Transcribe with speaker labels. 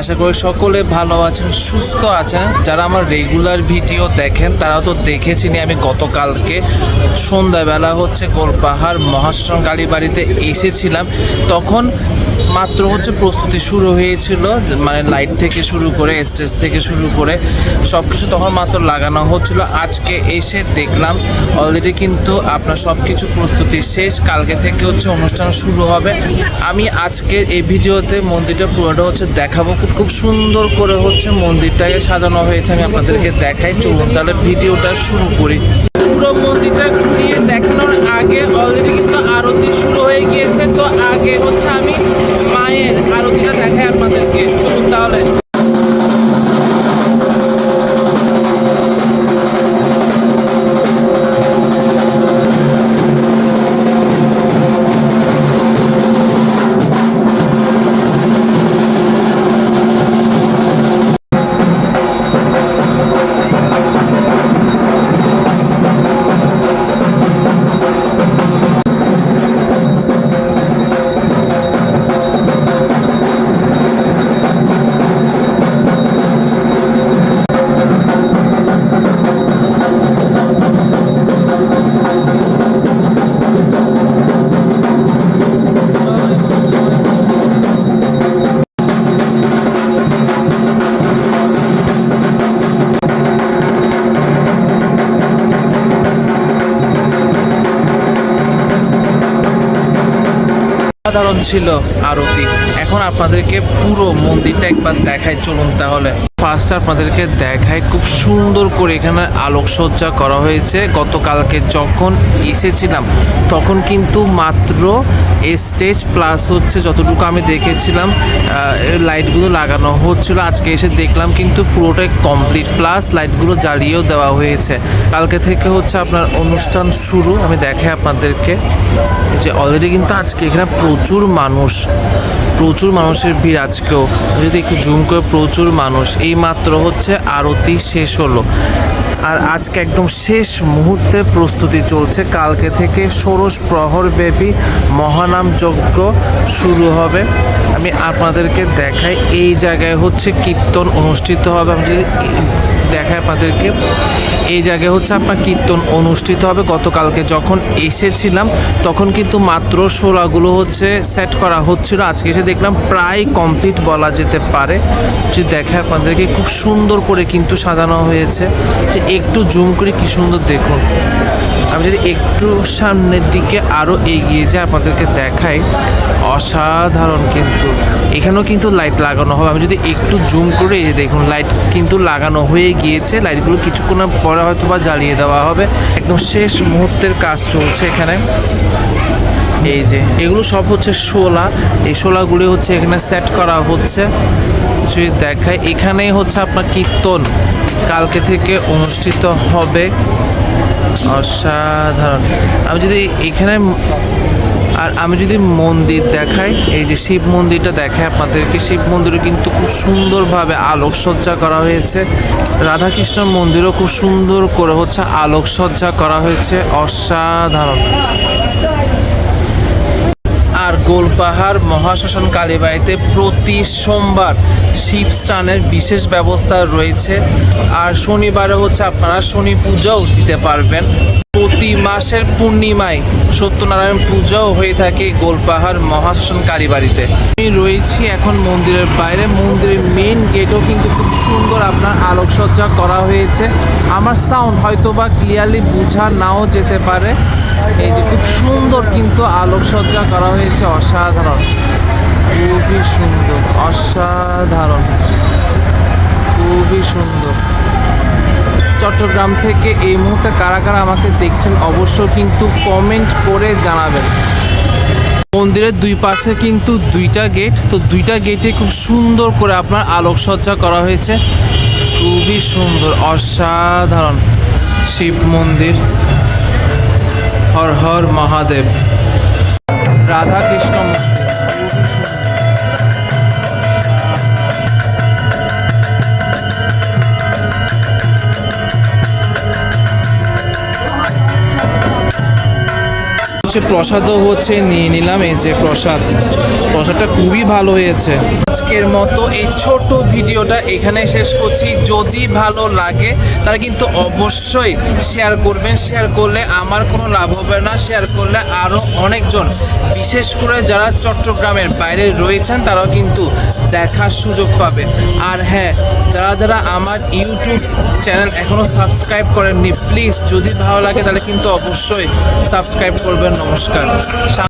Speaker 1: আশা করি সকলে ভালো আছেন, সুস্থ আছেন। যারা আমার রেগুলার ভিডিও দেখেন তারা তো দেখেছিনি আমি গতকালকে। সন্ধ্যাবেলা হচ্ছে গোলপাহাড় মহাশ্রম কালীবাড়িতে এসেছিলাম। তখন মাত্র হচ্ছে প্রস্তুতি শুরু হয়েছিল মানে লাইট থেকে শুরু করে স্টেজ থেকে শুরু করে সব কিছু তখন মাত্র লাগানো হচ্ছিল। আজকে এসে দেখলাম অলরেডি কিন্তু আপনার সব কিছু প্রস্তুতি শেষ। কালকে থেকে হচ্ছে অনুষ্ঠান শুরু হবে। আমি আজকে এই ভিডিওতে মন্দিরটা পুরোটা হচ্ছে দেখাবো। খুব সুন্দর করে হচ্ছে মন্দিরটাকে সাজানো হয়েছে। আমি আপনাদেরকে দেখাই, চলুন তাহলে ভিডিওটা শুরু করি। পুরো মন্দিরটা ঘুরিয়ে দেখানোর আগে অলরেডি কিন্তু আরতি শুরু হয়ে গিয়েছে। সাধারণ ছিল আরতি। এখন আপনাদেরকে পুরো মন্দিরটা একবার দেখায় চলুন তাহলে। ফার্স্ট আপনাদেরকে দেখায় খুব সুন্দর করে এখানে আলোকসজ্জা করা হয়েছে। গতকালকে যখন এসেছিলাম, তখন কিন্তু মাত্র স্টেজ প্লাস হচ্ছে যতটুকু আমি দেখেছিলাম লাইটগুলো লাগানো হচ্ছিল। আজকে এসে দেখলাম কিন্তু পুরোটাই কমপ্লিট প্লাস লাইটগুলো জ্বালিয়েও দেওয়া হয়েছে। কালকে থেকে হচ্ছে আপনার অনুষ্ঠান শুরু। আমি দেখাই আপনাদেরকে। যে অলরেডি কিন্তু আজকে এখানে প্রচুর মানুষ প্রচুর মানুষের ভিড় আজকেও। যদি একটু জুম করে প্রচুর মানুষ। এই মাত্র হচ্ছে আরতি শেষ হলো। আর আজকে একদম শেষ মুহূর্তে প্রস্তুতি চলছে। কালকে থেকে ষোড়শ প্রহর ব্যাপী মহানাম যজ্ঞ শুরু হবে। আমি আপনাদেরকে দেখাই, এই জায়গায় হচ্ছে কীর্তন অনুষ্ঠিত হবে। আমি যদি দেখাই আপনাদেরকে। এই জায়গায় হচ্ছে আপনার কীর্তন অনুষ্ঠিত হবে। গতকালকে যখন এসেছিলাম, তখন কিন্তু মাত্র শোলাগুলো হচ্ছে সেট করা হচ্ছিল। আজকে এসে দেখলাম প্রায় কমপ্লিট বলা যেতে পারে। যে দেখে আপনাদেরকে খুব সুন্দর করে কিন্তু সাজানো হয়েছে। যে একটু জুম করে কি সুন্দর দেখুন। আমি যদি একটু সামনের দিকে আরও এগিয়ে যাই, আপনাদেরকে দেখাই। অসাধারণ কিন্তু। এখানেও কিন্তু লাইট লাগানো হবে। আমি যদি একটু জুম করে দেখুন লাইট কিন্তু লাগানো হয়ে গিয়েছে। লাইটগুলো কিছুক্ষণ পরে হয়তো বা জ্বালিয়ে দেওয়া হবে। একদম শেষ মুহূর্তের কাজ চলছে এখানে। এই যে, এগুলো সব হচ্ছে শোলা এই শোলাগুলি হচ্ছে এখানে সেট করা হচ্ছে। যদি দেখায় এখানেই হচ্ছে আপনার কীর্তন। কালকে থেকে অনুষ্ঠিত হবে। অসাধারণ। আমি যদি এখানে আর আমি যদি মন্দির দেখাই, এই যে শিব মন্দিরটা দেখাই আপনাদেরকে, শিব মন্দিরে কিন্তু খুব সুন্দরভাবে আলোকসজ্জা করা হয়েছে। রাধাকৃষ্ণ মন্দিরও খুব সুন্দর করে হচ্ছে আলোকসজ্জা করা হয়েছে। অসাধারণ। আর গোলপাহাড় মহাশ্মশান কালীবাড়িতে প্রতি সোমবার শিব স্নানের বিশেষ ব্যবস্থা রয়েছে। আর শনিবারে হচ্ছে আপনারা শনি পূজাও দিতে পারবেন। প্রতি মাসের পূর্ণিমায় সত্যনারায়ণ পূজাও হয়ে থাকে গোলপাহাড় মহাশ্মশান কালীবাড়িতে। আমি রয়েছি এখন মন্দিরের বাইরে। মন্দিরের মেন গেটও কিন্তু খুব সুন্দর আপনার আলোকসজ্জা করা হয়েছে। আমার সাউন্ড হয়তো বা ক্লিয়ারলি বোঝা নাও যেতে পারে। এই যে খুব সুন্দর কিন্তু আলোকসজ্জা করা হয়েছে, অসাধারণ। খুবই সুন্দর, অসাধারণ। খুবই সুন্দর। চট্টগ্রাম থেকে এই মুহূর্তে কারা কারা আমাকে দেখছেন অবশ্য কিন্তু কমেন্ট করে জানাবেন। মন্দিরের দুই পাশে কিন্তু দুইটা গেট তো দুইটা গেটে খুব সুন্দর করে আপনার আলোকসজ্জা করা হয়েছে। খুবই সুন্দর, অসাধারণ শিব মন্দির। হর হর মহাদেব। রাধা কৃষ্ণ মন্দির হচ্ছে প্রসাদও হচ্ছে নিয়ে নিলাম এই যে প্রসাদ। প্রসাদটা খুবই ভালো হয়েছে। আজকের মতো এই ছোট ভিডিওটা এখানে শেষ করছি। যদি ভালো লাগে, তাহলে কিন্তু অবশ্যই শেয়ার করবেন। শেয়ার করলে আমার কোনো লাভ হবে না। শেয়ার করলে আরও অনেকজন, বিশেষ করে যারা চট্টগ্রামের বাইরে রয়েছেন, তারাও কিন্তু দেখার সুযোগ পাবে। আর হ্যাঁ যারা যারা আমার ইউটিউব চ্যানেল এখনও সাবস্ক্রাইব করেননি প্লিজ যদি ভালো লাগে, তাহলে কিন্তু অবশ্যই সাবস্ক্রাইব করবেন। নমস্কার।